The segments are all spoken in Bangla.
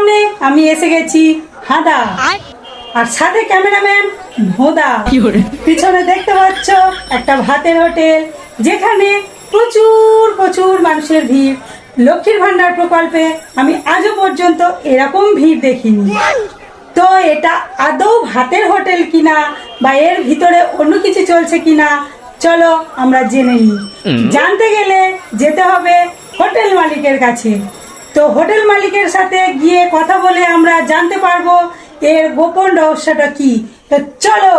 সামনে আমি এসে গেছি হাদা। আর সাথে ক্যামেরাম্যান ভোদা। পিছনে দেখতে পাচ্ছ একটা ভাতের হোটেল যেখানে প্রচুর প্রচুর মানুষের ভিড়। লক্ষ্মীর ভান্ডার প্রকল্পে আমি আজও পর্যন্ত এরকম ভিড় দেখিনি। তো এটা আদৌ ভাতের হোটেল কিনা বা এর ভিতরে অন্য কিছু চলছে কিনা চলো আমরা জেনে নিই। জানতে গেলে যেতে হবে হোটেল মালিকের কাছে। তো হোটেল মালিকের সাথে গিয়ে কথা বলে আমরা জানতে পারব এর গোপন রহস্যটা কি। তো চলো।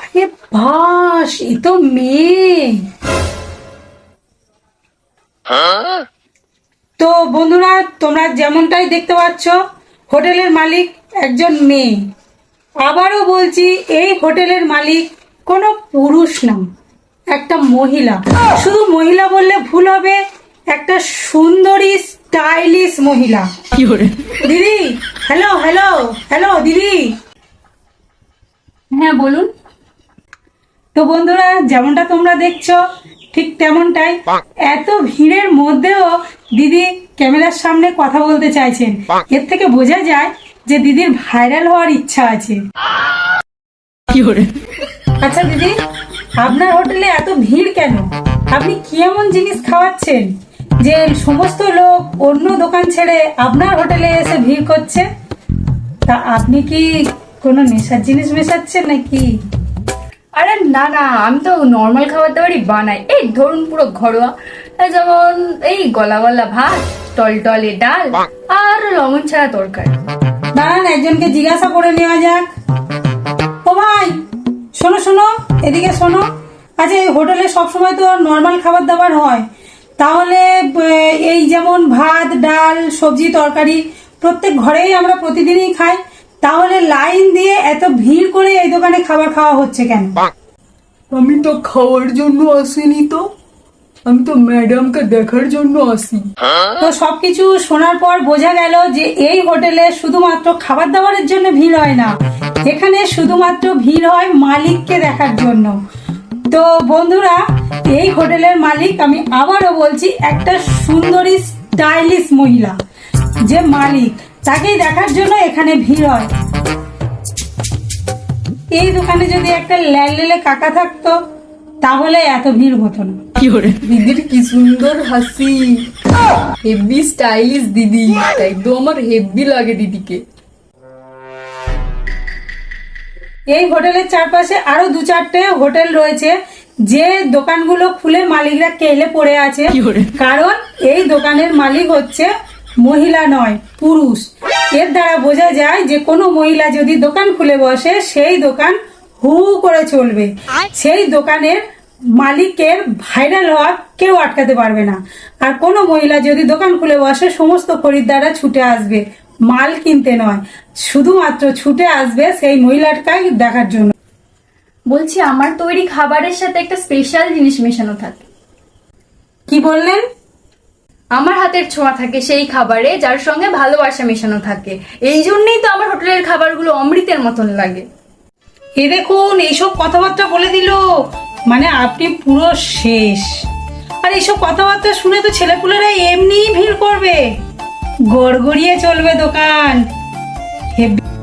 আরে এ তো মেয়ে। তো বন্ধুরা, তোমরা যেমনটাই দেখতে পাচ্ছ, হোটেলের মালিক একজন মেয়ে। আবারও বলছি, এই হোটেলের মালিক কোনো পুরুষ না একটা মহিলা। শুধু মহিলা বললে ভুল হবে একটা সুন্দরী স্টাইলিশ মহিলা। দিদি হ্যালো হ্যালো হ্যালো দিদি। হ্যাঁ বলুন। তো বন্ধুরা যেমনটা তোমরা দেখছ ঠিক তেমনটাই এত ভিড়ের মধ্যেও দিদি ক্যামেরার সামনে কথা বলতে চাইছেন। এর থেকে বোঝা যায় যে দিদির ভাইরাল হওয়ার ইচ্ছা আছে। আচ্ছা দিদি আপনার হোটেলে এত ভিড় কেন? আপনি কি এমন জিনিস খাওয়াচ্ছেন যে সমস্ত লোক অন্য দোকান ছেড়ে আপনার হোটেলে এসে ভিড় করছে? তা আপনি কি কোনো নেশার জিনিস মেশাচ্ছেন নাকি? আরে না না আমি তো নর্মাল খাবার দাবারই বানাই। এই ধরুন পুরো ঘরোয়া। যেমন এই গলা গলা ভাত টলটলে ডাল আর লবণ ছাড়া তরকারি। দাঁড়ান একজনকে জিজ্ঞাসা করে নেওয়া যাক। শোনো শোনো এদিকে শোনো। আচ্ছা এই হোটেলে সবসময় তো নর্মাল খাবার দাবার হয়। তাহলে এই যেমন ভাত ডাল সবজি তরকারি প্রত্যেক ঘরেই আমরা প্রতিদিনই খাই। তাহলে লাইন দিয়ে এত ভিড় করে এই দোকানে খাবার খাওয়া হচ্ছে কেন? আমি তো খাওয়ার জন্য আসিনি তো। আমি তো ম্যাডামকে দেখার জন্য আসি। তো সবকিছু শোনার পর বোঝা গেল যে এই হোটেলে শুধুমাত্র খাবার দাবারের জন্য ভিড় হয় না। এখানে শুধুমাত্র ভিড় হয় মালিককে দেখার জন্য। তো বন্ধুরা এই হোটেলের মালিক আমি আবারও বলছি একটা সুন্দরী স্টাইলিশ মহিলা। যে মালিক তাকেই দেখার জন্য এখানে ভিড় হয়। এই দোকানে যদি একটা ল্যালেলে কাকা থাকতো তাহলে এত ভিড় হতো না। দিদির কি সুন্দর হাসি। হেভি স্টাইলিশ দিদি তাই তো আমার হেভি লাগে দিদিকে। এই হোটেলের চারপাশে আরও দু চারটে হোটেল রয়েছে। যে দোকানগুলো খুলে মালিকরা কেলে পড়ে আছে। কারণ এই দোকানের মালিক হচ্ছে মহিলা নয় পুরুষ। এর দ্বারা বোঝা যায় যে কোনো মহিলা যদি দোকান খুলে বসে সেই দোকান হু হু করে চলবে। সেই দোকানের মালিকের ভাইরাল হওয়া কেউ আটকাতে পারবে না। আর কোনো মহিলা যদি দোকান খুলে বসে সমস্ত খরিদ্দাররা ছুটে আসবে। মাল কিনতে নয় শুধুমাত্র ছুটে আসবে সেই মহিলাটাই দেখার জন্য। বলছি আমার তৈরি খাবারের সাথে একটা স্পেশাল জিনিস মেশানো থাকে। কি বললেন? আমার হাতের ছোঁয়া থাকে সেই খাবারে যার সঙ্গে ভালোবাসা মেশানো থাকে। এই জন্যই তো আমার হোটেলের খাবারগুলো অমৃতের মতন লাগে। এ দেখুন এইসব কথাবার্তা বলে দিল। মানে আপনি পুরো শেষ। আর এইসব কথাবার্তা শুনে তো ছেলেপুলেরা এমনিই ভিড় গড়গড়িয়ে চলবে দোকান। হেব্বি